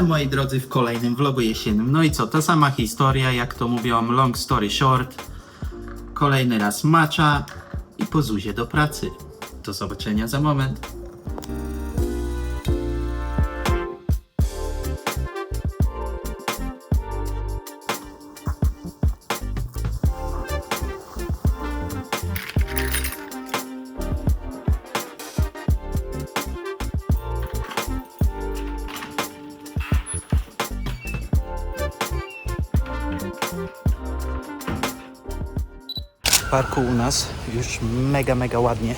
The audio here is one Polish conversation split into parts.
Witam moi drodzy w kolejnym vlogu jesiennym. No i co, ta sama historia, jak to mówią, long story short. Kolejny raz macza i po zuzie do pracy. Do zobaczenia za moment. Parku u nas już mega, mega ładnie,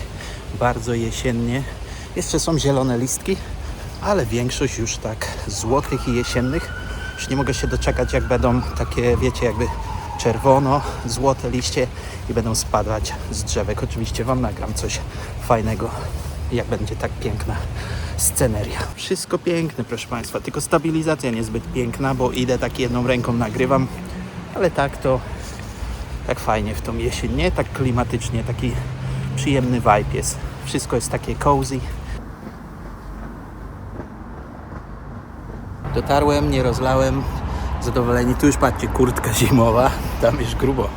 bardzo jesiennie. Jeszcze są zielone listki, ale większość już tak złotych i jesiennych. Już nie mogę się doczekać, jak będą takie, wiecie, jakby czerwono, złote liście i będą spadać z drzewek. Oczywiście Wam nagram coś fajnego, jak będzie tak piękna sceneria. Wszystko piękne, proszę Państwa, tylko stabilizacja niezbyt piękna, bo idę tak jedną ręką nagrywam, ale tak to tak fajnie w tą jesień, nie? Tak klimatycznie, taki przyjemny vibe jest. Wszystko jest takie cozy. Dotarłem, nie rozlałem. Zadowoleni. Tu już patrzcie, kurtka zimowa. Tam już grubo.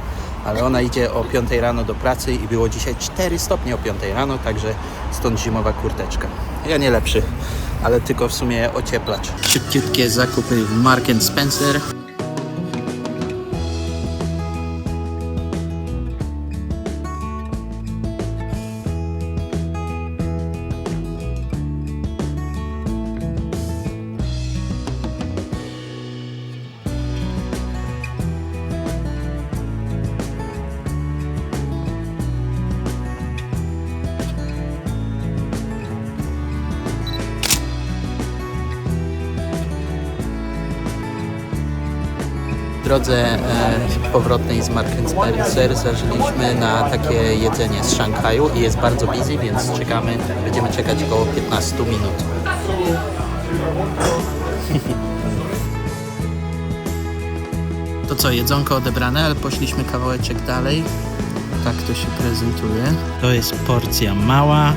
Ale ona idzie o 5 rano do pracy i było dzisiaj 4 stopnie o 5 rano, także stąd zimowa kurteczka. Ja nie lepszy, ale tylko w sumie ocieplacz. Szybciutkie zakupy w Mark Spencer. Drodze e, powrotnej z Mark Spencer zażyliśmy na takie jedzenie z Szanghaju i jest bardzo busy, więc czekamy, będziemy czekać około 15 minut. To co, jedzonko odebrane, ale poszliśmy kawałeczek dalej. Tak to się prezentuje. To jest porcja mała,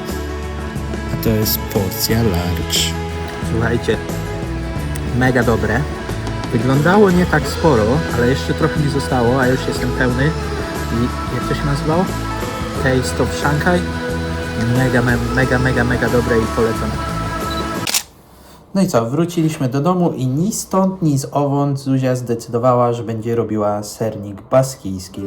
a to jest porcja large. Słuchajcie, mega dobre. Wyglądało nie tak sporo, ale jeszcze trochę mi zostało, a już jestem pełny. I jak to się nazywało? Taste of Shanghai. Mega, me- mega, mega, mega dobre i polecam. No i co, wróciliśmy do domu i ni stąd, ni z owąd Zuzia zdecydowała, że będzie robiła sernik baskijski.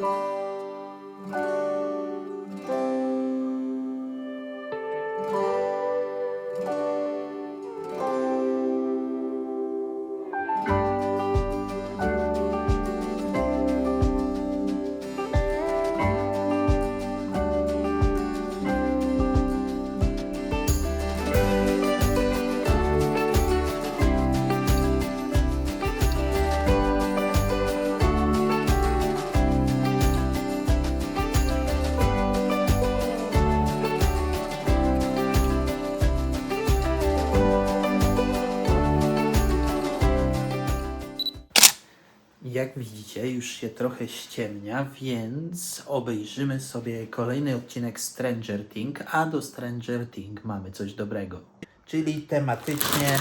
Jak widzicie, już się trochę ściemnia, więc obejrzymy sobie kolejny odcinek Stranger Thing, a do Stranger Thing mamy coś dobrego. Czyli tematycznie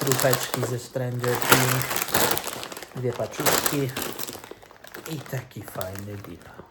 chrupeczki ze Stranger Thing, dwie paczuszki i taki fajny deal.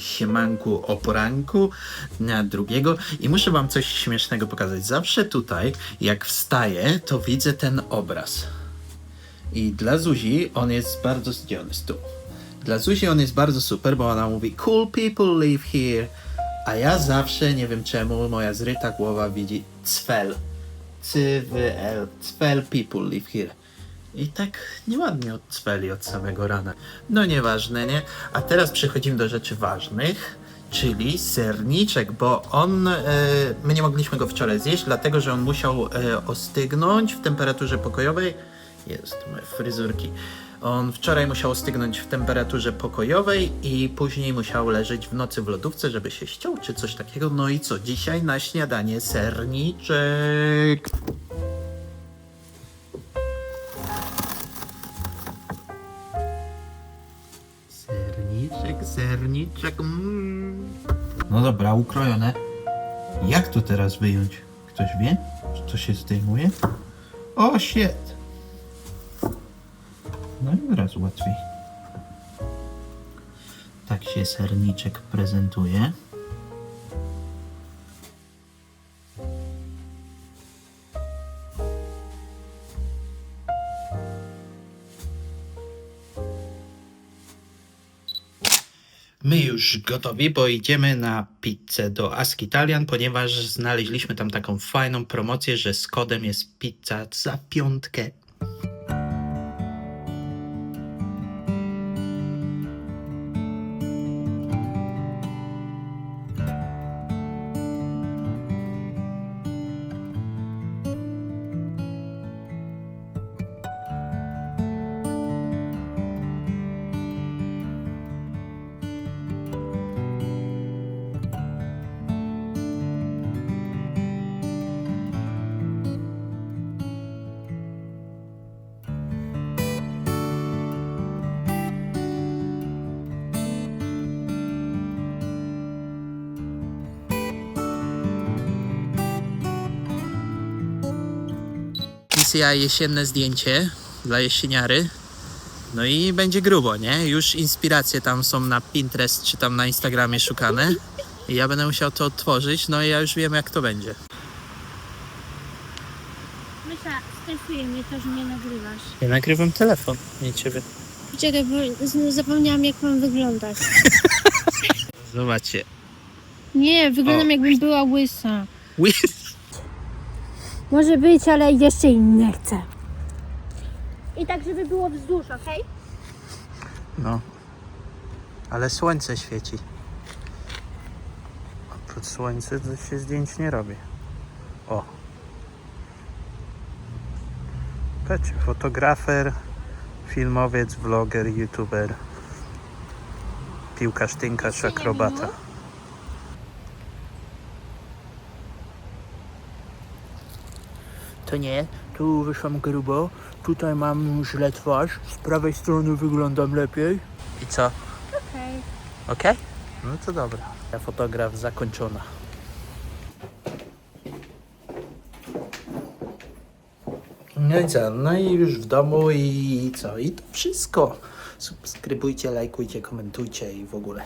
Siemanku o poranku dnia drugiego i muszę wam coś śmiesznego pokazać. Zawsze tutaj, jak wstaję, to widzę ten obraz. I dla Zuzi on jest bardzo zdziony z tu. Dla Zuzi on jest bardzo super, bo ona mówi cool people live here, a ja zawsze, nie wiem czemu, moja zryta głowa widzi cfel. C-W-L, cfel people live here. I tak nieładnie odcweli od samego rana. No nieważne, nie? A teraz przechodzimy do rzeczy ważnych, czyli serniczek, bo on, e, my nie mogliśmy go wczoraj zjeść, dlatego że on musiał e, ostygnąć w temperaturze pokojowej. Jest, moje fryzurki. On wczoraj musiał ostygnąć w temperaturze pokojowej i później musiał leżeć w nocy w lodówce, żeby się ściął czy coś takiego. No i co? Dzisiaj na śniadanie serniczek. Serniczek. Mm. No dobra, ukrojone. Jak to teraz wyjąć? Ktoś wie? To się zdejmuje? O, shit! No i od razu łatwiej. Tak się serniczek prezentuje. My już gotowi, bo idziemy na pizzę do Ask Italian, ponieważ znaleźliśmy tam taką fajną promocję, że z kodem jest pizza za piątkę. Misja jesienne zdjęcie dla jesieniary. No i będzie grubo, nie? Już inspiracje tam są na Pinterest czy tam na Instagramie szukane. I ja będę musiał to otworzyć, no i ja już wiem jak to będzie. Myśla, stresuję mnie to, że mnie nagrywasz. Ja nagrywam telefon, nie ciebie. Czekaj, bo z- zapomniałam jak mam wyglądać. Zobaczcie. Nie, wyglądam O. jakbym była łysa. Wi- Może być, ale jeszcze i nie chcę. I tak, żeby było wzdłuż, okej? No. Ale słońce świeci. Oprócz słońca to się zdjęć nie robi. O. Patrzcie, fotografer, filmowiec, vloger, youtuber, piłkarz, tynkarz, akrobata. To nie, tu wyszłam grubo, tutaj mam źle twarz, z prawej strony wyglądam lepiej. I co? Okej. Okej? No to dobra. Fotograf zakończona. No i co? No i już w domu i co? I to wszystko. Subskrybujcie, lajkujcie, komentujcie i w ogóle.